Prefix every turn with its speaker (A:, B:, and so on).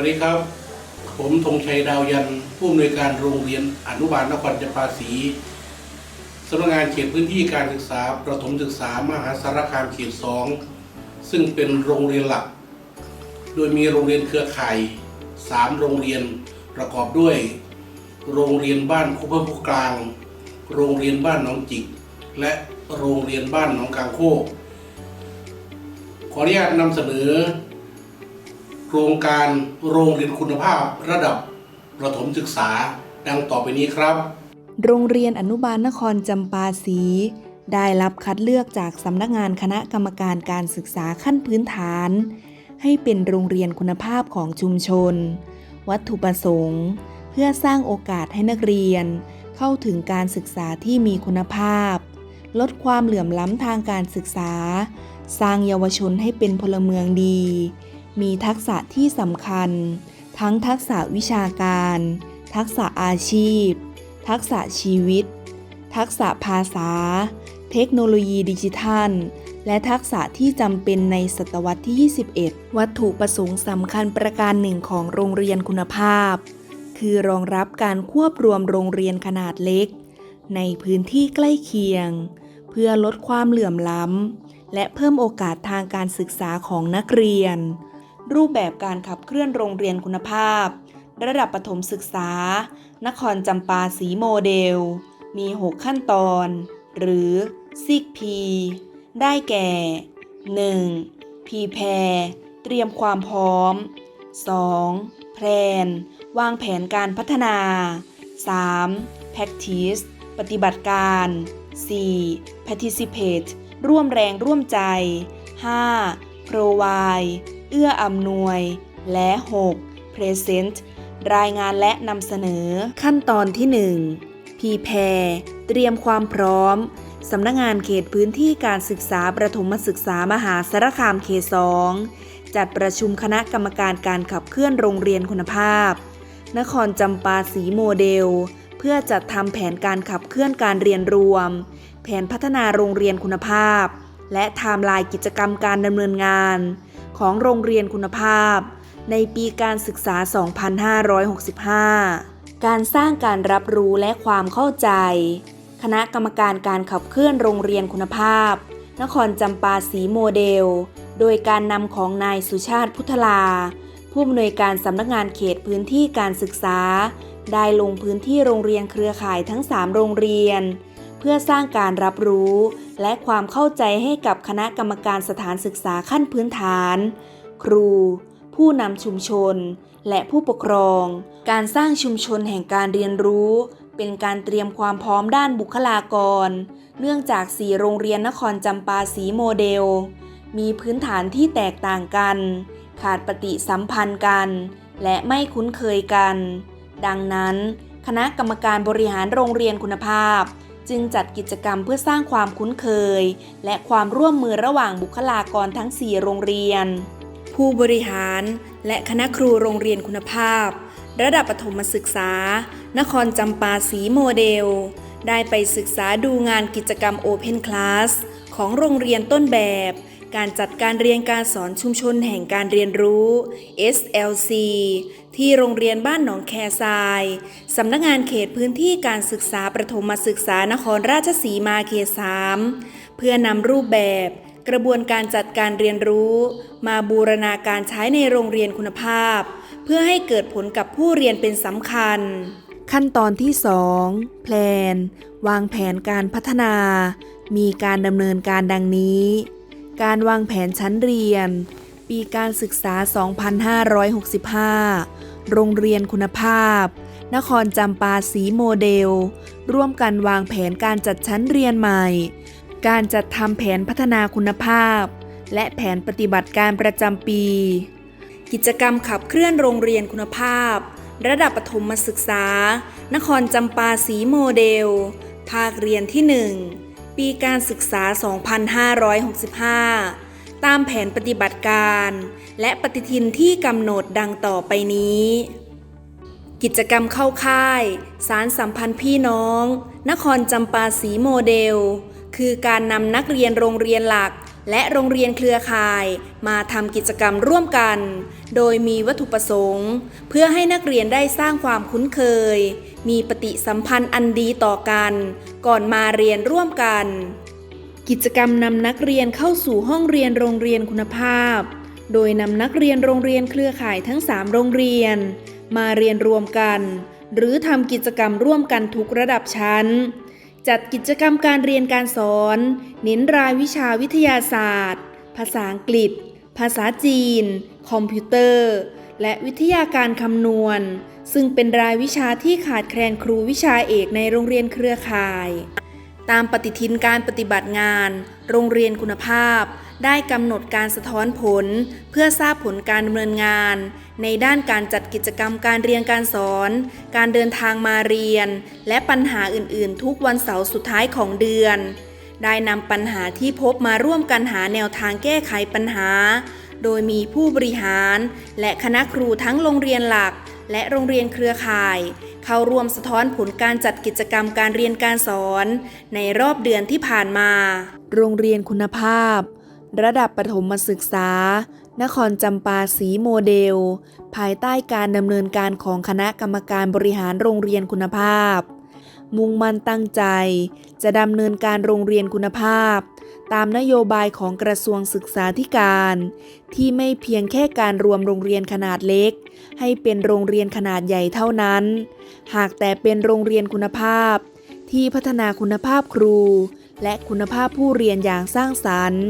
A: สวัสดีครับ ผมธงชัยดาวยันผู้อำนวยการโรงเรียนอนุบาลนครจำปาสีสำนักงานเขตพื้นที่การศึกษา ประถมศึกษามหาสารคามเขตสองซึ่งเป็นโรงเรียนหลัก โดยมีโรงเรียนเครือข่ายสามโรงเรียนประกอบด้วย โรงเรียนบ้านคุเพิ่มกลาง โรงเรียนบ้านหนองจิก และโรงเรียนบ้านหนองกลางโคกขออนุญาตนำเสนอ โครงการโรงเรียนคุณภาพระดับประถมศึกษาดังต่อไปนี้ครับ
B: โรงเรียนอนุบาลนครจำปาสีได้รับคัดเลือกจากสำนักงานคณะกรรมการการศึกษาขั้นพื้นฐาน ให้เป็นโรงเรียนคุณภาพของชุมชน วัตถุประสงค์ เพื่อสร้างโอกาสให้นักเรียน เข้าถึงการศึกษาที่มีคุณภาพ ลดความเหลื่อมล้ำทางการศึกษา สร้างเยาวชนให้เป็นพลเมืองดี มีทักษะที่สำคัญ ทั้งทักษะวิชาการ ทักษะอาชีพ ทักษะชีวิต ทักษะภาษา เทคโนโลยีดิจิทัล และทักษะที่จำเป็นในศตวรรษที่ 21 วัตถุประสงค์สำคัญประการหนึ่งของโรงเรียนคุณภาพ คือรองรับการควบรวมโรงเรียนขนาดเล็ก ในพื้นที่ใกล้เคียง เพื่อลดความเหลื่อมล้ำและเพิ่มโอกาสทางการศึกษาของนักเรียน รูปแบบการขับเคลื่อนโรงเรียนคุณภาพ ระดับประถมศึกษา นครจำปาสีโมเดล มี 6 ขั้นตอน หรือซิกพีได้แก่ 1. พีแพรเตรียมความพร้อม 2. แพลน วางแผนการพัฒนา 3. practice ปฏิบัติการ 4. participate ร่วมแรงร่วมใจ 5. provide เอื้ออำนวย และ 6. present รายงานและนำเสนอ ขั้นตอนที่1พีแพรเตรียมความพร้อม สำนักงงานเขตพื้นที่การศึกษาประถมศึกษามหาสารคามเขตสองจัดประชุมคณะกรรมการการขับเคลื่อนโรงเรียนคุณภาพ นครจำปาสีโมเดล เพื่อจัดทำแผนการขับเคลื่อนการเรียนรวม แผนพัฒนาโรงเรียนคุณภาพ และไทม์ไลน์กิจกรรมการดำเนินงาน ของโรงเรียนคุณภาพ ในปีการศึกษา 2565 การสร้างการรับรู้และความเข้าใจ คณะกรรมการการขับเคลื่อนโรงเรียนคุณภาพ นครจำปาสีโมเดล โดยการนำของนายสุชาติพุทธลา ผู้อำนวยการสำนักงานเขตพื้นที่การศึกษา ได้ลงพื้นที่โรงเรียนเครือข่ายทั้ง 3 โรงเรียน เพื่อสร้างการรับรู้ และความเข้าใจให้กับคณะกรรมการสถานศึกษาขั้นพื้นฐาน ครู ผู้นำชุมชน และผู้ปกครอง การสร้างชุมชนแห่งการเรียนรู้ เป็นการเตรียมความพร้อมด้านบุคลากร เนื่องจากสีโรงเรียนนครจำปาสีโมเดล มีพื้นฐานที่แตกต่างกัน ขาดปฏิสัมพันธ์กัน และไม่คุ้นเคยกัน ดังนั้น คณะกรรมการบริหารโรงเรียนคุณภาพ จึงจัดกิจกรรมเพื่อสร้างความคุ้นเคย และความร่วมมือระหว่างบุคลากรทั้ง 4 โรงเรียน ผู้บริหาร และคณะครูโรงเรียนคุณภาพ ระดับปฐมศึกษา นครจำปาสีโมเดล ได้ไปศึกษาดูงานกิจกรรม Open Class ของโรงเรียนต้นแบบ การจัดการเรียนการสอนชุมชนแห่งการเรียนรู้ SLC ที่โรงเรียนบ้านหนองแคทราย สำนักงานเขตพื้นที่การศึกษาประถมศึกษานครราชสีมาเขต3เพื่อนำรูปแบบ กระบวนการจัดการเรียนรู้ มาบูรณาการใช้ในโรงเรียนคุณภาพ เพื่อให้เกิดผลกับผู้เรียนเป็นสำคัญ ขั้นตอนที่ 2 แพลน วางแผนการพัฒนา มีการดำเนินการดังนี้ การวางแผนชั้นเรียน ปีการศึกษา 2565 โรงเรียนคุณภาพ นครจำปาสีโมเดล ร่วมกันวางแผนการจัดชั้นเรียนใหม่ การจัดทำแผนพัฒนาคุณภาพ และแผนปฏิบัติการประจำปี กิจกรรมขับเคลื่อนโรงเรียนคุณภาพ ระดับประถมศึกษา นครจำปาสีโมเดล ภาคเรียนที่ 1 ปีการศึกษา 2565 ตามแผนปฏิบัติการ และปฏิทินที่กำหนดดังต่อไปนี้ กิจกรรมเข้าค่าย สารสัมพันธ์พี่น้อง นครจำปาสีโมเดล คือการนำนักเรียนโรงเรียนหลัก และโรงเรียนเครือข่ายมาทำกิจกรรมร่วมกัน โดยมีวัตถุประสงค์ เพื่อให้นักเรียนได้สร้างความคุ้นเคย มีปฏิสัมพันธ์อันดีต่อกัน ก่อนมาเรียนร่วมกัน กิจกรรมนำนักเรียนเข้าสู่ห้องเรียนโรงเรียนคุณภาพ โดยนำนักเรียนโรงเรียนเครือข่ายทั้ง 3 โรงเรียน มาเรียนรวมกัน หรือทำกิจกรรมร่วมกันทุกระดับชั้น จัดกิจกรรมการเรียนการสอน เน้นรายวิชาวิทยาศาสตร์ ภาษาอังกฤษ ภาษาจีน คอมพิวเตอร์ และวิทยาการคำนวณ ซึ่งเป็นรายวิชาที่ขาดแคลนครูวิชาเอกในโรงเรียนเครือข่าย ตามปฏิทินการปฏิบัติงาน โรงเรียนคุณภาพ ได้กำหนดการสะท้อนผล เพื่อทราบผลการดำเนินงาน ในด้านการจัดกิจกรรมการเรียนการสอน การเดินทางมาเรียน และปัญหาอื่นๆ ทุกวันเสาร์สุดท้ายของเดือน ได้นำปัญหาที่พบมาร่วมกันหาแนวทางแก้ไขปัญหา โดยมีผู้บริหาร และคณะครูทั้งโรงเรียนหลัก และโรงเรียนเครือข่าย เข้าร่วมสะท้อนผลการจัดกิจกรรมการเรียนการสอน ในรอบเดือนที่ผ่านมา โรงเรียนคุณภาพ ระดับประถมศึกษา นครจำปาสีโมเดล ภายใต้การดำเนินการของคณะกรรมการบริหารโรงเรียนคุณภาพ มุ่งมั่นตั้งใจ จะดำเนินการโรงเรียนคุณภาพ ตามนโยบายของกระทรวงศึกษาธิการ ที่ไม่เพียงแค่การรวมโรงเรียนขนาดเล็ก ให้เป็นโรงเรียนขนาดใหญ่เท่านั้น หากแต่เป็นโรงเรียนคุณภาพ ที่พัฒนาคุณภาพครู และคุณภาพผู้เรียนอย่างสร้างสรรค์